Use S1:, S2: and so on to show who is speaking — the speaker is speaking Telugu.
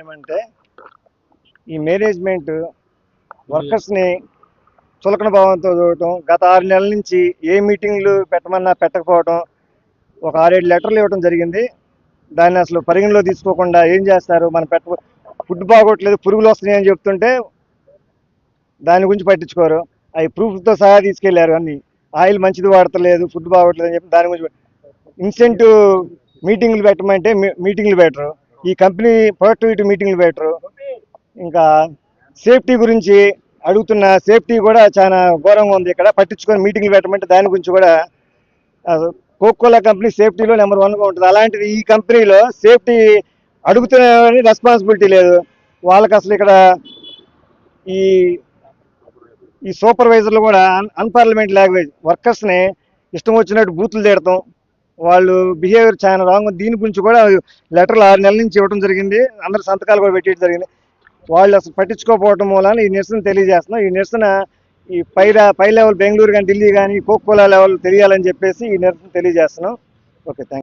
S1: ఏమంటే ఈ మేనేజ్మెంట్ వర్కర్స్ని చులకన భావంతో చూడటం గత ఆరు నెలల నుంచి ఏ మీటింగ్లు పెట్టమన్నా పెట్టకపోవడం ఒక ఆరేడు లెటర్లు ఇవ్వడం జరిగింది. దాన్ని అసలు పరిగణలో తీసుకోకుండా ఏం చేస్తారు? మనం పెట్ట ఫుడ్ బాగోట్లేదు పురుగులు వస్తున్నాయని చెప్తుంటే దాని గురించి పట్టించుకోరు. అవి ప్రూఫ్తో సహా తీసుకెళ్ళారు అన్ని. ఆయిల్ మంచిది వాడతలేదు ఫుడ్ బాగోట్లేదు అని చెప్పి దాని గురించి ఇన్సెంటివ్ మీటింగ్లు పెట్టమంటే మీ- మీటింగ్లు పెట్టరు. ఈ కంపెనీ ప్రొడక్టివిటీ మీటింగ్లు పెట్టరు. ఇంకా సేఫ్టీ గురించి అడుగుతున్న సేఫ్టీ కూడా చాలా ఘోరంగా ఉంది ఇక్కడ. పట్టించుకొని మీటింగ్లు పెట్టమంటే దాని గురించి కూడా కోకోలా కంపెనీ సేఫ్టీలో నెంబర్ వన్గా ఉంటుంది. అలాంటిది ఈ కంపెనీలో సేఫ్టీ అడుగుతున్న రెస్పాన్సిబిలిటీ లేదు. వాళ్ళకి అసలు ఇక్కడ ఈ ఈ సూపర్వైజర్లు కూడా అన్పార్లమెంట్ లాంగ్వేజ్ వర్కర్స్ని ఇష్టం వచ్చినట్టు బూతులు తిడతాం. వాళ్ళు బిహేవియర్ చాలా రాంగ్ దీని గురించి కూడా లెటర్లు ఆరు నెలల నుంచి ఇవ్వడం జరిగింది. అందరు సంతకాలు కూడా పెట్టేయడం జరిగింది. వాళ్ళు అసలు పట్టించుకోకపోవడం మూలాన ఈ నిరసన తెలియజేస్తున్నాం. ఈ నిరసన ఈ పై పై లెవెల్ బెంగళూరు కానీ ఢిల్లీ కానీ కోకోలా లెవెల్ తెలియాలని చెప్పేసి ఈ నిరసన తెలియజేస్తున్నాం. Okay thank